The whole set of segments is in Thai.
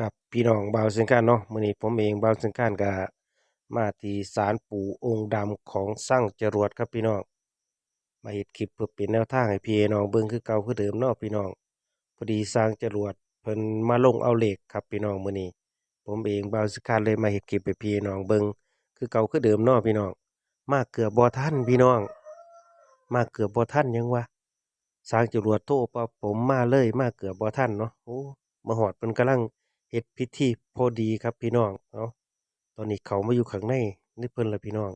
กับพี่น้องบ่าวเสียงการเนาะมื้อนี้ผมเองบ่าวเสียงการก็มาที่ศาลปู่องค์ดำของสร้างจรวดครับพี่น้องมาเฮ็ดคลิปเพื่อเป็นแนวทางให้พี่น้องเบิ่งคือเก่าคือเดิมเนาะพี่น้องพอดีสร้างจรวดเพิ่นมาลงเอาเหล็กครับพี่น้องมื้อนี้ผมเองบ่าวเสียงการเลยมาเฮ็ดคลิปให้พี่น้องเบิ่งคือเก่าคือเดิมเนาะพี่น้องมาเกือบบ่ทันพี่น้อง มาเกือบบ่ทันยังวะสร้างจรวดโทรปะผมมาเลยมาเกือบบ่ทันเนาะโอ้มาฮอดเพิ่นกำลัง เฮ็ดพิธีพอดีครับพี่น้องเนาะตอนนี้เขามาอยู่ข้างในนี่เพิ่นละพี่น้อง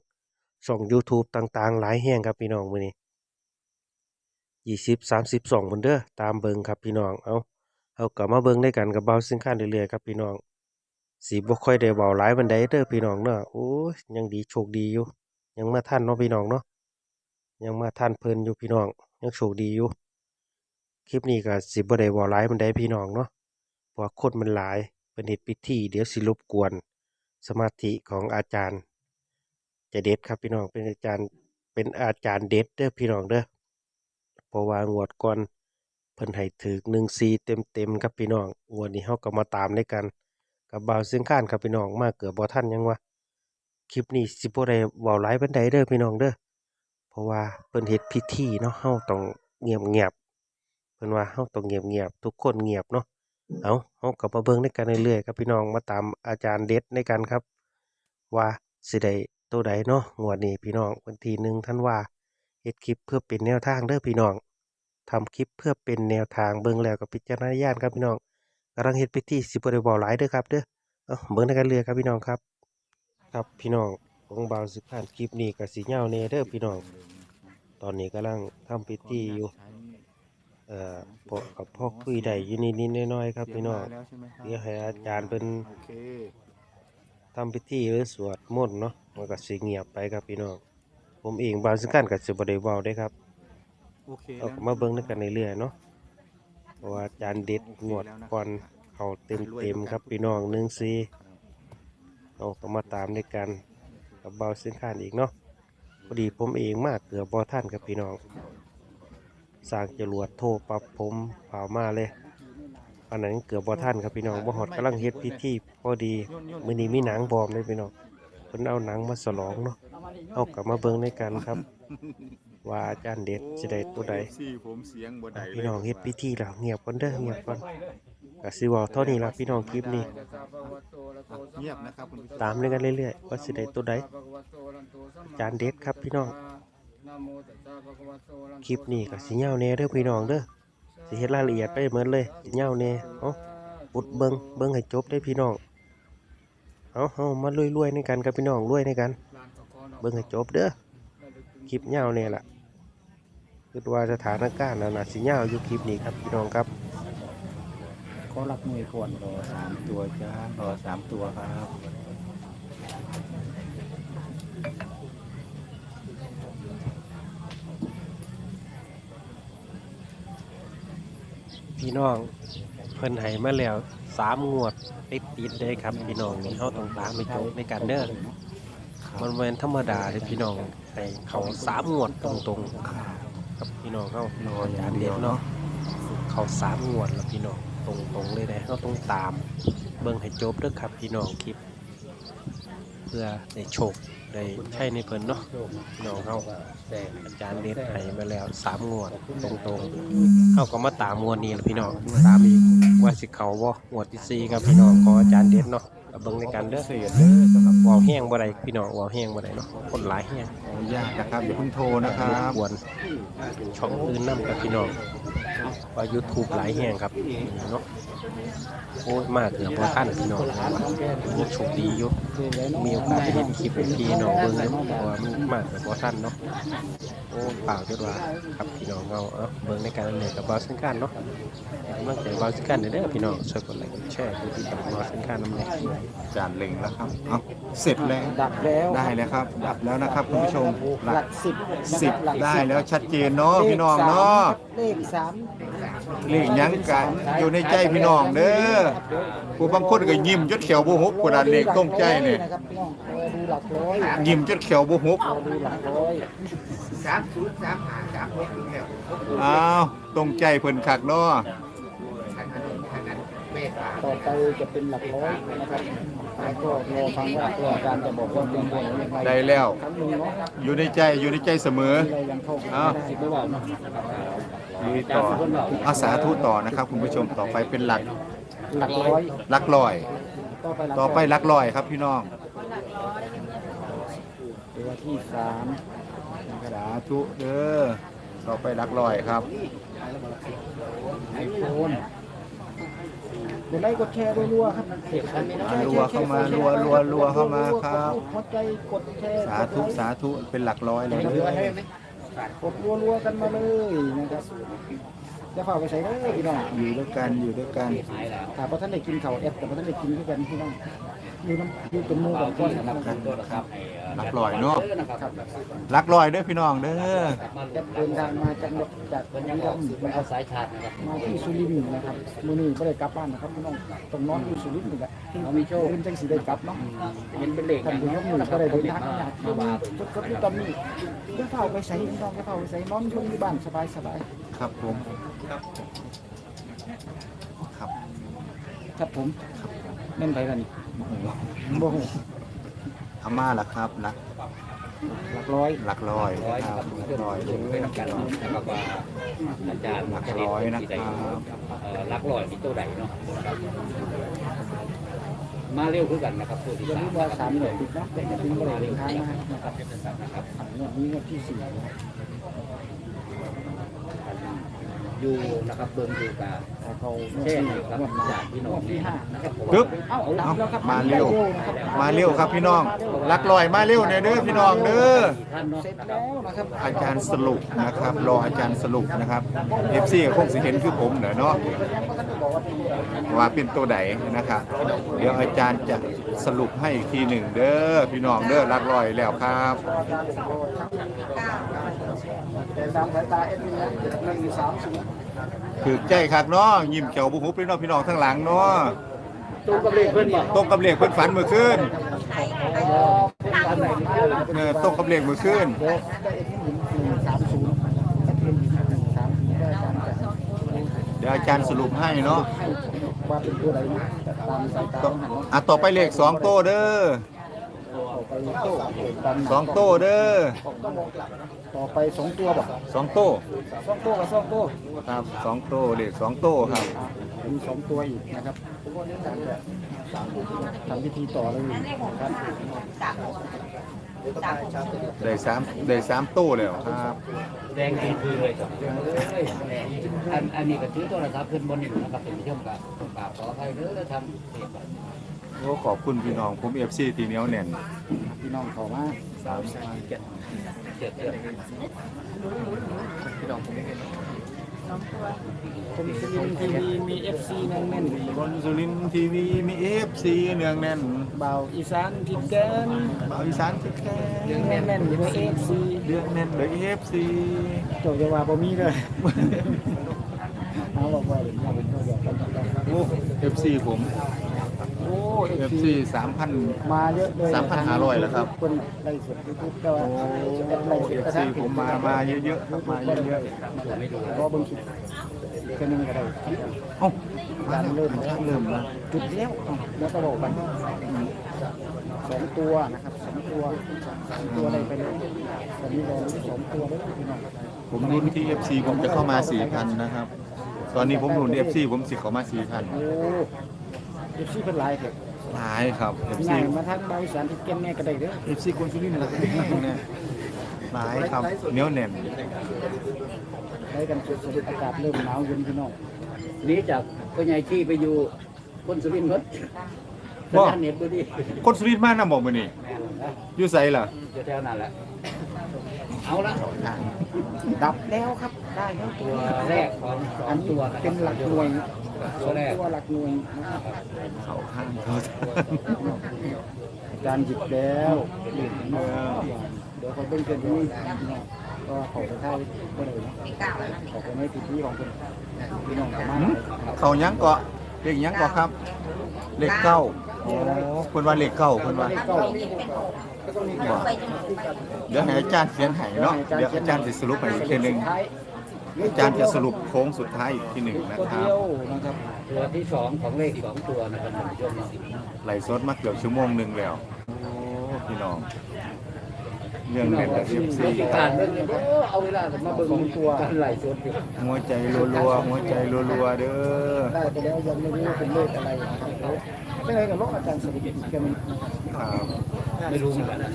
ช่อง YouTube ต่างๆ หลายแห่งครับพี่น้องมื้อนี้ยี่สิบสามสิบสองเพิ่นเด้อตามเบิงครับพี่น้องเอาเอากลับมาเบิ่งด้กันกับเบาสินค้าเรื่อยๆครับพี่น้องสิบ่ค่อยได้เว้าหลายปานใดเด้อพี่น้องเนาะโอ้ยยังดีโชคดีอยู่ ยังมาทันเนาะพี่น้องเนาะยังมาทันเพลินอยู่พี่น้องยังโชคดีอยู่คลิปนี้ก็สิบ่ได้เว้าหลายปานใดพี่น้องเนาะ ว่าคนมันหลายเป็นเหตุพิธีเดี๋ยวสิรบกวน สมาธิของอาจารย์ จะเด็ดครับพี่น้องเป็นอาจารย์เป็นอาจารย์เด็ดเด้อพี่น้องเด้อเพราะว่างวดก่อนเพิ่นให้ถึกหนึ่งซีเต็มเต็มๆครับพี่น้องงวดนี้เฮาก็มาตามด้วยกัน กับบ่าวเสียงข้านครับพี่น้องมาเกือบบ่ทันยังวะคลิปนี้สิบ่ได้เว้าหลายปานใดเด้อพี่น้องเด้อเพราะว่าเพิ่นเฮ็ดพิธีเนาะเฮาต้องเงียบๆเพิ่นว่าเฮาต้องเงียบๆทุกคนเงียบเนาะ เอาเอากลับมาเบิ่งในกันเรื่อยๆครับพี่น้องมาตามอาจารย์เด็ดในกันครับ ว่าสิได้ตัวใดเนาะงวดนี้พี่น้องวันที่หนึ่งท่านว่าเฮ็ดคลิปเพื่อเป็นแนวทางเด้อพี่น้องทำคลิปเพื่อเป็นแนวทางเบิ่งแล้วกับพิจารณาญาณครับพี่น้องกำลังเฮ็ดพิธีสิบ่ได้เว้าหลายเด้อครับเด้อเอาเบิ่งในกันเรื่อยครับพี่น้องครับ ครับพี่น้องของบาวสิผ่านคลิปนี้ก็สิยาวแน่เด้อพี่น้อง ตอนนี้กำลังทำพิธีอยู่ เอ่อพอกับพ่อคุยได้อยู่นิดๆน้อยๆครับพี่น้องแล้วใช่ไหมครับเดี๋ยวให้อาจารย์เป็นโอเคทำพิธีหรือสวดมนต์เนาะมันก็สิเงียบไปครับพี่น้องผมเองบางสิ่งกันก็สิบ่ได้เว้าได้ครับโอเคเอาแล้วมาเบิ่งนำกันเรื่อยๆเนาะเพราะว่าอาจารย์เด็ดงวดก่อนเข้าเต็มๆครับพี่น้อง14เอาก็มาตามด้วยกัน กับเบาสินค้านอีกเนาะพอดีผมเองมาเกือบบ่ทันครับพี่น้อง สร้างจรวดโทรปรับผมเผามาเลย อันนั้นเกือบบ่ทันครับพี่น้องบ่ฮอดกำลังเฮ็ดพิธีพอดีมื้อนี้มีหนังบอมเลยพี่น้องเพิ่นเอาหนังมาฉลองเนาะเอากลับมาเบิ่งในกันครับ ว่าอาจารย์เด็ดสิได้ตัวใดผมเสียงบ่ได้พี่น้องเฮ็ดพิธีแล้วเงียบก่อนเด้อเงียบก่อนก็สิเว้าเท่านี้ล่ะพี่น้องคลิปนี้ เงียบนะครับคุณผู้ชมตามด้วยกันเรื่อยๆว่าสิได้ตัวใดอาจารย์เด็ดครับพี่น้อง คลิปนี้ก็สิยาวแน่เด้อพี่น้องเด้อสิเฮ็ดรายละเอียดไปเหมือนเลยสิยาวแน่เอ้าปุดเบิ่งเบิ่งให้จบได้อพี่น้องเอาเฮามารวยๆในกันกับพี่น้องรวยในกัน เบิ่งให้จบเด้อคลิปยาวแน่ล่ะคิดว่าสถานการณ์น่ะน่ะสิยาวอยู่คลิปนี้ครับพี่น้องครับขอรับหน่วยก่อนรอสามตัวจ้ารอสามตัวครับ พี่น้องเพิ่นให้มาแล้วสามงวดติดติดได้ครับ พี่น้องนี่เฮาต้องตามไปจบในกันเด้อมันแม่นธรรมดาเด้อพี่น้องให้เขาสามงวดตรงๆครับพี่น้องเฮารออย่างเดียวเนาะเขาสามงวดแล้วพี่น้องตรงๆเลยนะเฮาต้องตาม เบิ่งให้จบเด้อครับ พี่น้องคลิป เพื่อได้โชค ได้ใช้ในเพิ่นเนาะพี่น้องเฮาแต่อาจารย์เด็ดให้มาแล้วสามงวดตรงๆเขาก็มาตามงวดนี้แหละพี่น้องตามอีกว่าสิเขาบ่งวดที่สี่ครับพี่น้องขออาจารย์เด็ดเนาะเอาเบิ่งในกันเด้อเสียเด้อสำหรับวาวแห้งบ่ได้พี่น้องวาวแห้งบ่ได้เนาะคนหลายแห้งขออนุญาตนะครับอย่าเพิ่งโทรนะครับควรช่องอื่นนํกับพี่น้องว่า YouTube หลายแห้งครับเนาะ โอ้ยมากเกือบบ่ทันพี่น้องยังโชคดีอยู่มีโอกาสได้เห็นคลิปพี่น้องเบิ่งเนาะเพราะว่ามันมากเกือบบ่ทันเนาะ อ้เปล่าจดว่าครับพี่น้องเงาเอ้าเบิ่งในการเลยกับบอสเซนกันเนาะให้กำลังใจบาวสิกันเด้อพี่น้องช่วยกดไลค์กดแชร์กดติดตามบาวสิกันน้ำแน่จานเล็งแล้วครับเอาเสร็จแล้วดับแล้วได้แล้วครับ ดับแล้วนะครับคุณผู้ชมหหลัลักกสิบสิบได้แล้วชัดเจนเนาะพี่น้องเนาะเลขสามเลขหยังกันอยู่ในใจพี่น้องเด้อผู้บางคนก็ยิ้มจนเขียวบ่ฮุบกว่านั้นเลขต้องใจเนี่ยนะครับพี่น้องรอดูหลักร้อยยิ้มจนเขียวบ่ฮุบรอดูหลักร้อย อ้าวตรงใจเพิ่นคักเนาะต่อไปจะเป็นหลักร้อยนะครับ แล้วก็รอฟังว่าอาจารย์จะบอกว่าเป็นตัวไหนยังไงได้แล้ว ครั้งหนึ่งเนาะอยู่ในใจอยู่ในใจเสมอเรายังเข้าไปอ้าวไม่ได้ไม่ว่าเนาะลุยต่ออาสาธุต่อนะครับ คุณผู้ชมต่อไปเป็นหลักหลักร้อยหลักลอย ต่อไปหลักต่อไปหลักลอยครับพี่น้อง ตัวที่สาม สาธุเด้อต่อไปหลักลอยครับไอโฟนกดไลค์กดแชร์รัวๆครับมารัวเข้ามารัวรัวรัวเข้ามาครับหัวใจกดแชร์สาธุสาธุเป็นหลักร้อยเลยกดรัวๆกันมาเลยนะครับจะฝากไปใส่เลยพี่น้องอยู่ด้วยกันอยู่ด้วยกันถ้าพอท่านได้กินข้าวแอปแต่พอท่านได้กินด้วยกันพี่น้อง อยู่น้ำอยู่เป็นหมูกับก้อนนะครับหลักลอยเนาะรับหลักลอยเด้อพี่น้องเด้อจะเดินทางมาจากจากบุรีรัมย์นะครับสายชาร์จนะครับมาที่สุรินทร์นะครับมื้อนี้ไม่ได้กลับบ้านนะครับพี่น้องต้องนอนอยู่สุรินทร์นี่แหละเรามีโชคคืนจังสิได้กลับเนาะเห็นเป็นเหล็กท่านผู้ชมหนึ่งก็ได้เดินทางอยากมามาจุดๆตอนนี้จะเฝ้าไปใส่พี่น้องจะเฝ้าไปใส่นอนชมอยู่บ้านสบายสบายครับผมครับๆครับผม แม่นไปแล้วนี่บ่ฮู้อาม่าล่ะครับหลักหลักร้อยหลักร้อยนะครับหลักร้อย ไปทำการนะครับว่าอาจารย์หลักร้อยนะครับ เอ่อลักร้อยมีตัวใดเนาะมาเร็วขึ้นกันนะครับตัวที่อย่าสาลืมมว่าสามเหนือติดเนาะแต่อย่าลืมว่าเดินทางมานะครับ งวดนี้งวดที่สี่นะครับอยู่นะครับเบิ่งอยู่กับแต่ เขาเช่นอยู่ครับญาติพี่น้องที่ห้านะครับปึ๊บ เอ้าดับแล้วครับมาเร็วนะครับมาเร็วครับพี่น้องหลักลอยมาเร็วเนี่ยเด้อพี่น้องเด้อ ท่านเนาะเสร็จนะครับแล้วนะครับอาจารย์สรุปนะครับ รออาจารย์สรุปนะครับ FC ก็คงสิเห็นคือผมเนอะเนาะว่าเป็นตัวใดนะครับ เดี๋ยวอาจารย์จะสรุปให้อีกทีหนึ่งเด้อพี่น้องเด้อรักลอยแล้วครับแต่ตามสายตาเอ็ดมินนะหนึ่งสามศูนย์ ถือใจคักเนาะยิ้มเขียวบุหุบพี่น้องพี่น้องทั้งหลังเนาะตู้กับเลขเพื่อนบอกตรงกับเลขเพิ่นฝันเมื่อคืนตามไหนมาแล้วเออตรงกับเลขเมื่อคืนเดี๋ยวได้เอ็ดมินหนึ่งสามศูนย์เอ็ดมินหนึ่งสามศูนย์ได้อาจารย์จะเดี๋ยวอาจารย์สรุปให้เนาะให้ว่าเป็นตัวใดนะตามสายตาต่อหันอะต่อไปเลขสองโต้เด้อ ต่อไปโต้ตามสองโต้เด้อต่อไปสองตัวบอกสองโต้สองตัวกับสองตัวครับสองโต้เลขสองโต้ครับอะเป็นสองตัวอีกนะครับทำพิธีต่อเลยนะครับได้สามได้สามโต้แล้วครับ แดงดีคือเลยครับอันอันนี้ก็ถือโทรศัพท์ขึ้นบนหนึ่งนะครับเป็นช่วงกับกราบขออภัยเด้อทำเสียง โอ้ขอบคุณพี่น้องผมเอฟซีทีเหนียวแน่นพี่น้องขอมาสามเจ็ดเจ็ดเจ็ดคนสุรินทีวีมีเอฟซีแน่นแน่นบนสุรินทีวีมีเอฟซีเนืองแน่นเบาอีสานทิดแกนบาวอีสานทิศแก่แน่นแน่นอยู่ในเอฟซีเดือนแน่นเลยเอฟซีโจจะว่าบ่มีเลยเอาบอกว่าเดี๋ยวเราเป็นตัวเดียวกันนะครับโอ้เอฟซีผม อ้เอเอฟฟซีซีสามพัน มาเยอะเลย3,500แล้วครับ คนไล่สดยูทูบแต่ว่าโอ้ไล่สเอดฟกระซีทั่งผมมา มาเยอะๆครับมาเยอะก็เบิ่งคลิปแค่นึงก็ได้ๆเอ้ามาการเริ่เริ่มมแล้แล้ววเริ่มแล้วจุดแล้วอะแล้วก็บอกกันสองตัวนะครับสองตัวสองตัวอะไรไปเลยตอนนี้เราสองตัวแล้วพี่น้องผมรุ่นที่เอฟซีผมจะเข้ามาสี่พันนะครับ ตอนนี้ผมรุ่นเอฟซีผมสิเข้ามาสี่พันโอ้ เอฟซีเป็นหลายเถอะหลายครับเอฟซีง่ายมาทางบริษัทที่เก่งแน่ก็ได้เด้อเอฟซีคนสุรินทร์หลายเนี่ยหลายครับเหนียวแน่นได้กันสุดๆอากาศเริ่มหนาวเย็นพี่น้องนี้จากพ่อใหญ่ที่ไปอยู่คนสุรินทร์รถสัญญาณเน็ตดูดิคนสุรินทร์มานำบอกมื้อนี้อยู่ไสล่ะจะแถวนั้นแหละ เอาละดับแล้วครับ ได้แล้วตัตัววแรกของสออังนนี้ตัวเป็นหลักหน่วยสตัอวงแรกตัวหลักหน่วยนะครับเขาข้างเขาทางอาจารย์หยิบแล้วเดี๋ยวคนเป็นเกินนี้ก็ขอไปไทยก็เลยขอไปในพิธีของคนพี่น้องสามารถหืมเขายังเกาะเลขยังเกาะครับ เลขเก้าโอ้ เพิ่นว่าเลขเก้าเพิ่นว่าก็ว่าเดี๋ยวให้อาจารย์เขียนให้เนาะเดี๋ยวอาจารย์จะสรุปให้อีกทีหนึงอาจารย์จะสรุปโค้งสุดท้ายอีกทีหนึ่งนะตัวครัเดีบ ยวนะครับตัวที่สองของเลขสองตัวนะครับท่านผู้ชมเนาะไหลฟ์สดมาเกือบชั่วโมงหนึ่งแล้ว โอ้พี่น้อง เรื่องเด็ดกับเอฟซีที่การเรื่องนี้โอ้เอาเวลามาเบิ่งตัวการไหลสดอยู่หัวใจรัวๆหัวใจรัวๆเด้อได้ไปแล้วยังไม่รู้ว่าเป็นเลขอะไรนะครับ ไม่เลยกับลอกอาจารย์สรุปอีกแค่นี้นะครับครับไม่รู้เหมือนกันนะ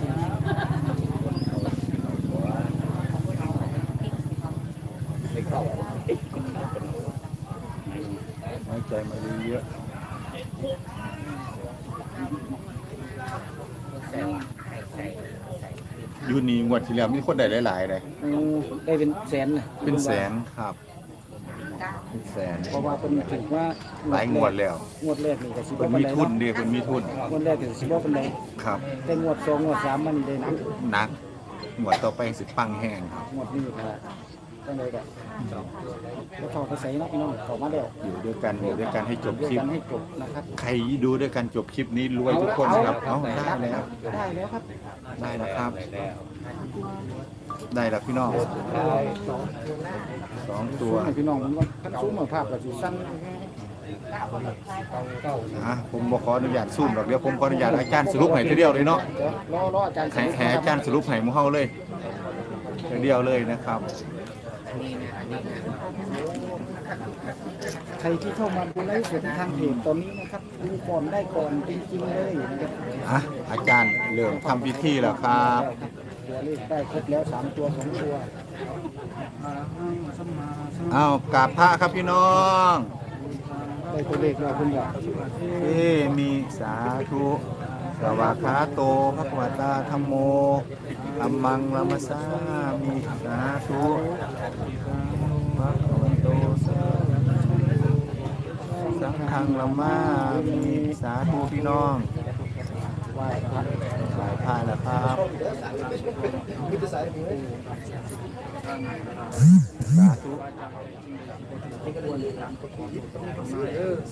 ไม่เข้าหัวใจมาเยอะๆยูนี่งวดที่แล้วมีคนได้หลายๆเลยอืมได้เป็นแสนนะเป็นแสนครับ เป็นแสนเพราะว่าเป็นถือว่าหลายงวดแล้ว งวดแรกนี่ก็สิบเพิ่นปามีใดทุนเนาะเดียวเพิ่นมีทุนงวดแรกก็สิบว่าเป็นไรครับแต่งวดสองงวดสามมันได้หนักหนักงวดต่อไปสิปังแห้งครับ งวดนี้ก็จังไดก็แล้วเขาก็ใส่เนาะพี่น้องเขามาแล้วอยู่ด้วยกันอยู่ด้วยกันให้จบด้วยคลิป กันให้จบนะครับใครดูด้วยกันจบคลิปนี้รวยทุกคนครับเอาได้แล้วได้แล้วครับได้แล้วครับ ได้แล้วพี่น้อง สองตัวให้พี่น้องมันว่าคันซูมมาภาพก็สิสั้นอะผมบอกขออนุญาตซูมหรอกเดี๋ยวผมขออนุญาตอาจารย์สรุปให้ทีเดียวเลยเนาะเดี๋ยวรอรออาจารย์ให้ให้อาจารย์สรุปให้หมู่เฮาเลยทีเดียวเลยนะครับ ใครที่เข้ามาดูไลฟ์สดทางเพจตอนนี้นะครับดูก่อนได้ก่อนจริงๆเลยนะครับ อะอาจารย์เริ่มทำพิธีแล้วครับ ตัวเลขได้ครบแล้วสามตัวสองตัวเอากราบพระครับพี่น้องได้ตัวเลขแล้วคุณอยากเอมีสาธุสวากขาโตพระควตาธรรมโมอัมมังลมัสสามีสาธุพระควโตสาสังฆังละมามีสาธุพี่น้องไหว้พระสาย พานแล้วครับสาธุ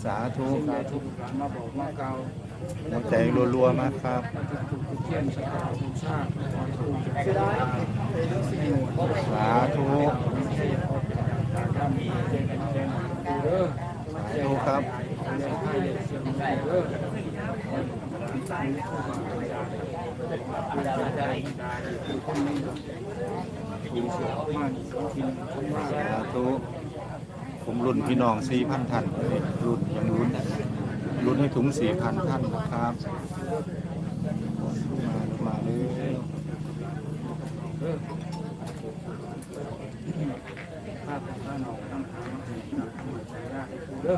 สาธุสาธุมาบอกมาเกล่าวหัวใจรัวๆมากครับเทียนชะตาทุกชาติเสียดายสาธุสาธุครับ สาธุผมรุ่นพี่น้องสี่พันท่านรุ่นยังรุ่นรุ่นให้ถึงสี่พันท่านนะครับ มามาเลย ภาพของท่านออกตั้งทางมาถึงหนักหัวใจได้เด้อ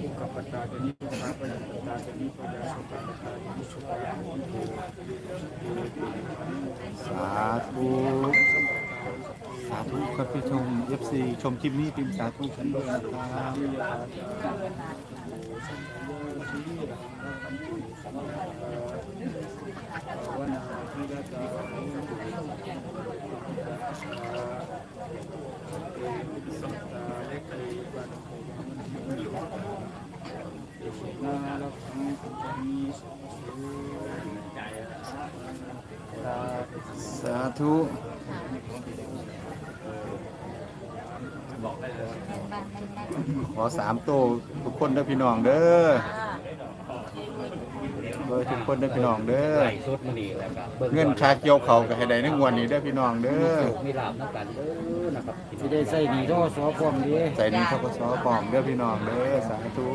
ผู้กับปัตตาจะนี้ผู้กับปัตตาจะนี้ปัตตาสุปัตตาจะนี้สุปัตตา สาธุสาธุครับพี่ชม FC ชมคลิปนี้พิมพ์สาธุกันด้วยนะครับสาธุ ขอสามโตวทุกคนเด้อพี่น้องเด้อเบอร์ทุกคนเด้อพี่น้องเด้อไหลสดมานี่แล้วก็บิ่เงินค่าเกี่ยวเขาวก็ให้ได้ในงวดนี้เด้อพี่น้องเด้อมีลาบน้ำกันเด้อนะครับจะได้ใส่ดีท่อสอพร้อมดีใจนี้ทกศปลอมเด้อพี่น้องเด้อสาธุ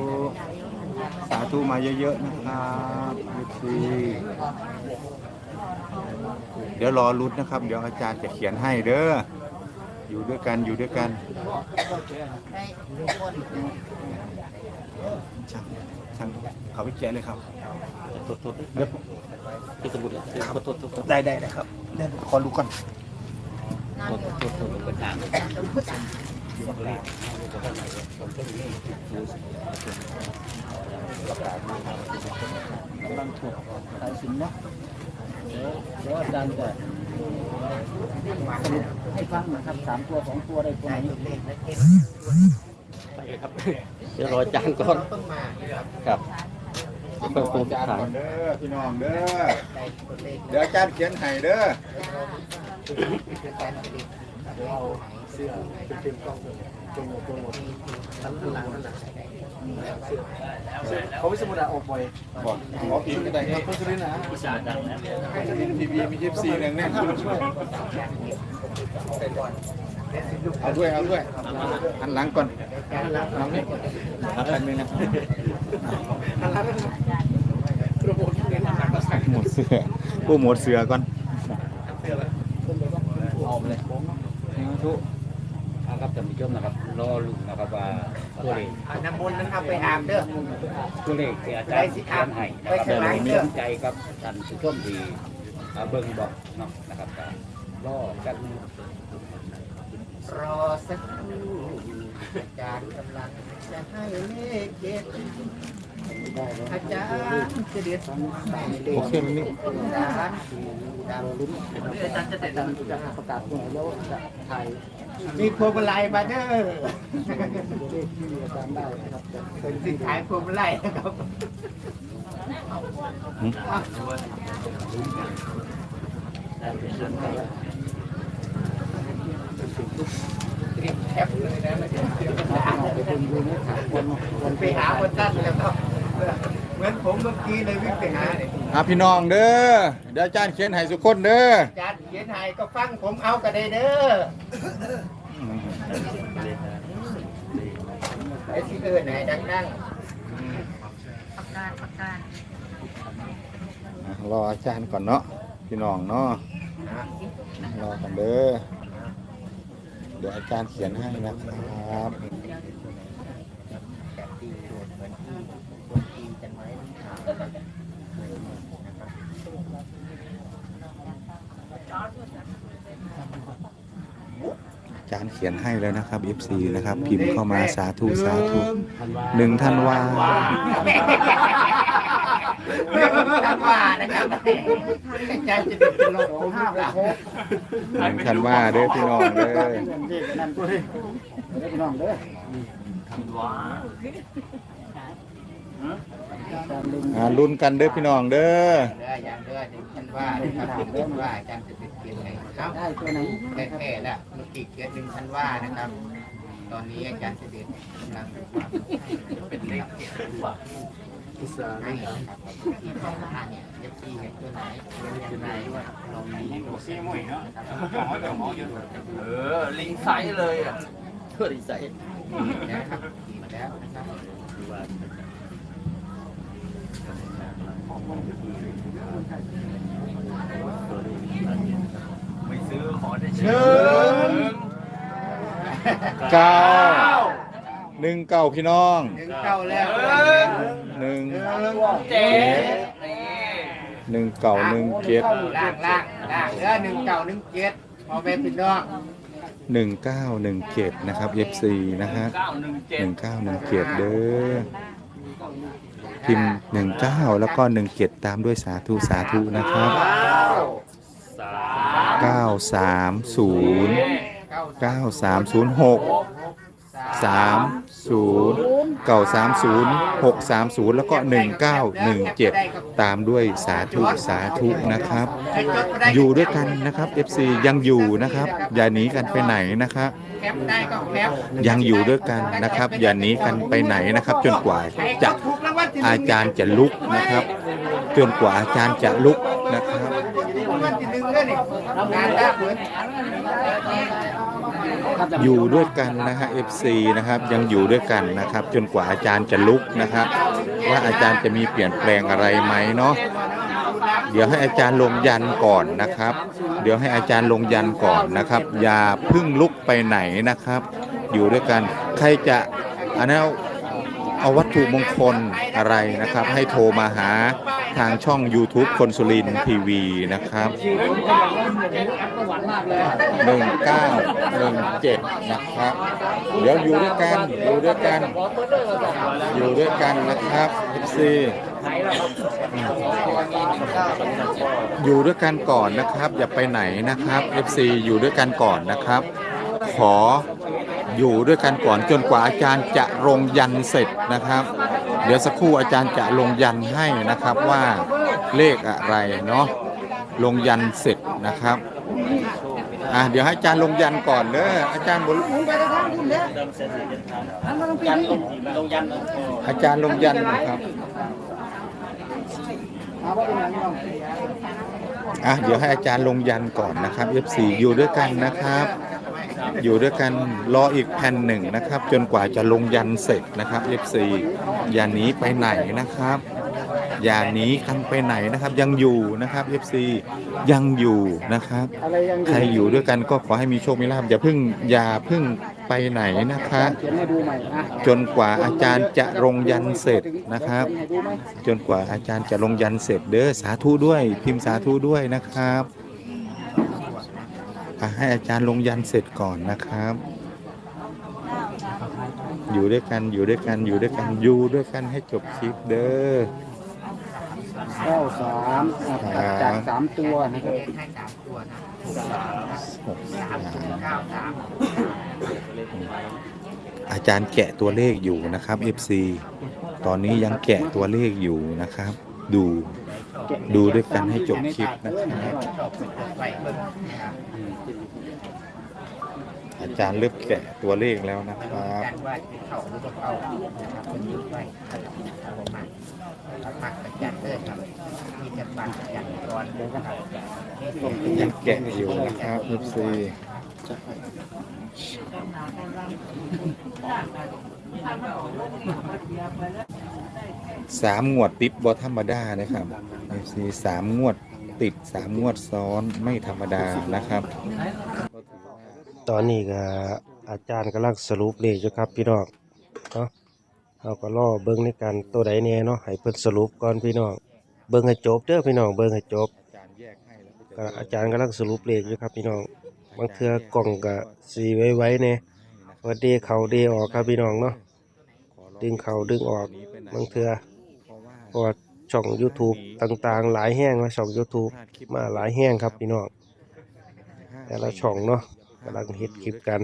สาธุมาเยอะๆนะครับยูซีเดี๋ยวรอรุดนะครับ เดี๋ยวอาจารย์จะเขียนให้เด้อ อยู่ด้วยกันอยู่ด้วยกันช่างช่างเขาไปแกะเลยครับตดตดเดี๋ยวพี่สมุดเลยตดตดตดได้ได้ได้ครับเดี๋ยวขอรู้ก่อนตดตดตดเป็นทางกำลังถูกสายสินเนาะเดี๋ยวเดี๋ยวอาจารย์จะสรุป ให้ฟังนะครับสามตัวสองตัวได้ตัวไหนไปเลยครับ เดี๋ยวรออาจารย์ก่อนครับรออาจารย์ก่อนเด้อพี่น้องเด้อเดี๋ยวอาจารย์เขียนให้เด้อเสื้อเป็นเต็มกล้องเลยโปรโมทโปรโมททั้งหลังทั้งหลัง เขาไม่สมุดอะออกบ่อยบอกขออีกก็ได้ครับคนสุรินทร์นะทีวีมีเอฟซีหนึ่งแน่เอาด้วยเอาด้วยหันหลังก่อนหลังนี่หันไปนะหมดเสือผู้หมดเสือก่อนเอาเลยทุกครับท่านผู้ชมนะครับรอลุ้นนะครับว่า ตัวเลขน้ำมนต์นั้นเอาไปอาบเด้อ ตัวเลขที่อาจารย์เขียนให้นะครับไปข้างหลังเด้อสนใจกับท่านผู้ชมที่อ่าเบิ่งบอกเนาะนะครับก็รอกันรอสักครู่อาจารย์กำลังจะให้เลขเด็ด อาจารย์จะเด็ดโอเคมันนี่ดาวลุ้นอาจารย์จะเด็ดจะประกาศตรงไหนแล้วจะถ่ายมีพวงมาลัยมาเด้อเลขที่อาจารย์ได้ครับเป็นสิขายพวงมาลัยนะครับแคปเลยนะไปหาคนตั้นแล้วครับ มือนผมเมื่อกี้เลยวิ่งไปหาเนี่ยอะพี่น้องเด้อเดี๋ยวอาจารย์เขียนให้สุกคนเด้ออาจารย์เขียนให้ก็ฟังผมเอาก็ได้เด้อไอ้ที่เออไหนดังประกาศประกาศอะรออาจารย์ก่อนเนาะพี่น้องเนาะๆนะรอกันเด้อเดี๋ยวอาจารย์เขียนให้นะครับ แต่ตีโดนเหมือนที่คนตีกันไว้ที่ข่าว อานเขียนให้แล้วนะครับ FC นะครับ พิมพ์เข้ามาสาธุสาธุหนึ่งท่านว่าท่านว่านะครับใจจะเป็นเป็นโลกผมห้าละหนึ่งท่านว่าเด้อพี่น้องเด้อนั่นก็ได้เด้อพี่น้องเด้อการลง อ่าลุ้นกันเด้อพี่น้องเด้อเด้ออย่างเด้อถึงท่านว่านะครับท่านว่าอาจารย์จะเป็นเกียรติไหนครับได้ตัวไหนแท้ๆแล้วเมื่อกี้เกียรติหนึ่งท่านว่านะครับ ตอนนี้อาจารย์เสด็จกำลังเป็นเลขเกียรติว่าพิซซ่าให้ครับที่ต้องการเนี่ยเอฟซีเห็นตัวไหนเห็นตัวไหนว่าลองดีดูซีมุ่ยเนาะเออลิงไซส์เลยอะเพื่อลิงไซส์นะครับดีแล้วนะครับ ไม่ซื้อขอได้หเชินึ่งเก้าหนึ่งเก้าพี่น้องหนึ่งเก้าแล้วหนึ่งเจ็ดนี่หนึ่งเก้าหนึ่งเจ็ดล่างล่างล่างเด้อหนึ่งเก้าหนึ่งเจ็ดพอแม่พี่น้องหนึ่งเก้าหนึ่งเจ็ดนะครับ FC นะฮะเก้าหนึ่งเจ็หดนึ่งเก้าหนึ่งเจ็ดเด้อ พิมพ์หนึ่งเก้าแล้วก็หนึ่งเจ็ดตามด้วยสาธุสาธุนะครับสามเก้าสาม ศูนย์เก้าสามศูนย์หกสามศูนย์แล้วก็หนึ่งเก้าหนึ่งเจ็ดตามด้วยสาธุสาธุนะครับ อยู่ด้วยกันนะครับ FC ยังอยู่นะครับ อย่าหนีกันไปไหนนะครับยังอยู่ด้วยกันนะครับ อย่าหนีกันไปไหนนะครับ จนกว่าจะอาจารย์จะลุกนะครับ จนกว่าอาจารย์จะลุกนะครับ อยู่ด้วยกันนะฮะ FC นะครับยังอยู่ด้วยกันนะครับ จนกว่าอาจารย์จะลุกนะครับ ว่าอาจารย์จะมีเปลี่ยนแปลงอะไรไหมเนาะเดี๋ยวให้อาจารย์ลงยันก่อนนะครับ เดี๋ยวให้อาจารย์ลงยันก่อนนะครับ อย่าพึ่งลุกไปไหนนะครับ อยู่ด้วยกันใครจะอันนั้น เอาวัตถุมงคลอะไรนะครับ ให้โทรมาหาทางช่อง YouTube คนสุรินทีวีนะครับหนึ่งเก้าหนึ่งเจ็ดนะครับ เดี๋ยวอยู่ด้วยกันอยู่ด้วยกัน อยู่ด้วยกันนะครับ FC อยู่ด้วยกันก่อนนะครับ อย่าไปไหนนะครับ FC อยู่ด้วยกันก่อนนะครับ ขอ อยู่ด้วยกันก่อนจนกว่าอาจารย์จะลงยันเสร็จนะครับ เดี๋ยวสักครู่อาจารย์จะลงยันให้นะครับว่าเลขอะไรเนาะลงยันเสร็จนะครับอะเดี๋ยวให้อาจารย์ลงยันก่อนเด้ออาจารย์บนไปทางคุณเด้ออาลงยันลงยันอาจารย์ลงยันนะครับอ่าเป็นอย่างน้องอะเดี๋ยวให้อาจารย์ลงยันก่อนนะครับ F4 อยู่ด้วยกันนะครับ อยู่ด้วยกันรออีกแผ่นหนึ่งนะครับ จนกว่าจะลงยันเสร็จนะครับ F4 อย่าหนีไปไหนนะครับ อย่าหนีกันไปไหนนะครับ ยังอยู่นะครับ F4 ยังอยู่นะครับอะไรยังใครอยู่ด้วยกันก็ขอให้มีโชคมีลาภอย่าเพึ่งอย่าเพึ่งไปไหนนะคะ เขียนให้ดูใหม่อะจนกว่าอาจารย์จะลงยันเสร็จนะครับให้ดูไหม จนกว่าอาจารย์จะลงยันเสร็จเด้อสาธุด้วย พิมพ์สาธุด้วยนะครับอะ ให้อาจารย์ลงยันเสร็จก่อนนะครับ อยู่ด้วยกันอยู่ด้วยกันอยู่ด้วยกันอยู่ด้วยกันให้จบคลิปเด้อเก้าสามอะตัดจากสามตัวนะครับให้สามตัวนะหกสามเก้าสามอาจารย์แกะตัวเลขอยู่นะครับ FC ตอนนี้ยังแกะตัวเลขอยู่นะครับ ดู ดูด้วยกันให้จบคลิปนะครับอาจารย์เริ่มแกะตัวเลขแล้วนะครับการว่าจะเข้าหรือไม่เข้านะครับเป็นยุดไฟครับผมมาปักะจันเลยครับมีจะปักประจันก่อนเลยนะครับยังแกะอยู่นะครับ FC สามงวดติดบอธรรมดานะครับ FC สามงวดติดสามงวดซ้อนไม่ธรรมดานะครับ ตอนนี้ก็อาจารย์กำลังสรุปเลขอยู่ครับพี่น้องเนาะเราก็รอเบิ่งในการตัวใดแน่เนาะให้เพิ่นสรุปก่อนพี่น้องเบิ่งให้จบเด้อพี่น้องเบิ่งให้จบก็อาจารย์กำลังสรุปเลขอยู่ครับพี่น้องบางเทื่อกล่องก็สีไว้ไว้แน่ว่าเดเข้าเดออกครับพี่น้องเนาะดึงเข้าดึงออกบางเทื่อ เพราะว่าช่อง YouTube ต่างๆ หลายแห้งว่าช่อง YouTube มาหลายแห้งครับพี่น้องแต่ละช่องเนาะกำลังเฮ็ดคลิปกัน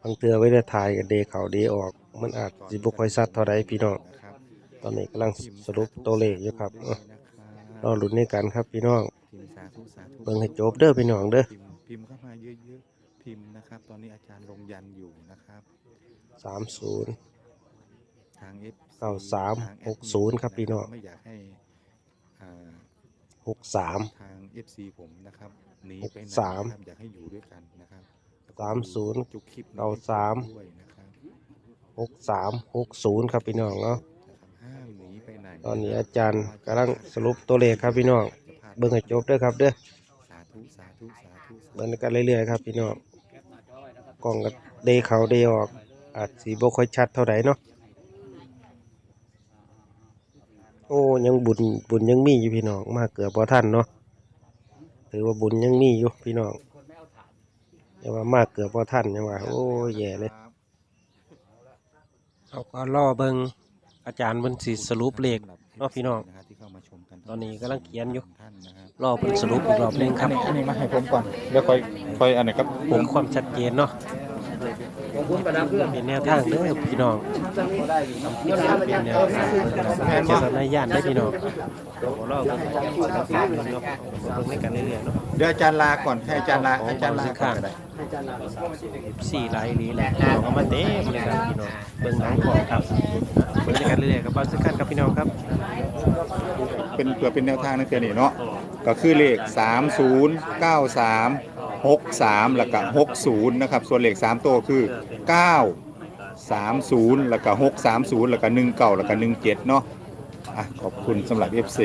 บางเทื่อไว้ได้ถ่ายกับเดเขาเดออก มันอาจสิบ่ค่อยชัดเท่าใดพี่น้องตอนนี้กำลังสรุปตัวเลขอยู่ครับเอ้อรอลุ้นในกันครับพี่น้องพิมพ์สาธุสาธุเบิ่งให้จบเด้อพี่น้องเด้อพิมพ์พิมพ์เข้ามาเยอะๆพิมพ์นะครับ ตอนนี้อาจารย์ลงยันอยู่นะครับ30ทาง F เก้าสามหกศูนย์ครับพี่น้องไม่อยากให้อ่า63ทาง FC ผมนะครับหนีไปไหนสามนะครับอยากให้อยู่ด้วยกันนะครับสามศูนย์จุกคลิปเก้าสามด้วยนะครับ63 60ครับพี่น้องเนาะห้ามหนีไปไหนตอนนี้อาจารย์กำลังสรุปตัวเลขครับพี่น้องเบิ่งให้จบเด้อครับเด้อสาธุสาธุสาธุเบิ่งกันเรื่อยๆครับพี่น้องกล้องก็เดเขาเดออกอาจสีบ่ค่อยชัดเท่าไหร่เนาะ โอ้ยังบุญบุญยังมีอยู่พี่น้องมาเกือบบ่ทันเนาะถือว่าบุญยังมีอยู่พี่น้องยังว่ามาเกือบบ่ทันยังว่า โอ้แย่เลยเอาก็รอเบิ่งอาจารย์เพิ่นสิสรุปเลขเนาะพี่น้องะครับที่เข้ามาชมกันตอนนี้กำลังเขียนอยู่ท่านนะครับรอเพิ่นสรุปอีกรอบหนึงครับอันนี้มาให้ผมก่อนเดี๋ยวค่อยค่อยอันไหนครับผผมมความชัดเจนเนาะ เป็นแนวทางเด้อพี่น้องเป็นแนวทางเจตนาญาณได้อพี่น้องเดี๋ยวรอเบิ่งสรุปอีกรอบหนึงเนาะเบิ่งในกันเรื่อยๆเนาะเดี๋ยวอาจารย์ลาก่อนให้อาจารย์ลาอาจารย์ลาก่อนก็ได้สี่หลายลีแหละพี่น้องเอามาเต็มเลยครับพี่น้องเบิ่งหนังของครับเบิ่งในกันเรื่อยๆกับบ้านสกัดครับพี่น้องครับเป็นเพื่อเป็นแนวทางนั่นเองนี่เนาะก็คือเลข 30 93 63 แล้วก็60 นะครับ ส่วนเลข 3 ตัวคือ 9 30 แล้วก็630 แล้วก็19 แล้วก็17 เนาะอะขอบคุณสำหรับ FC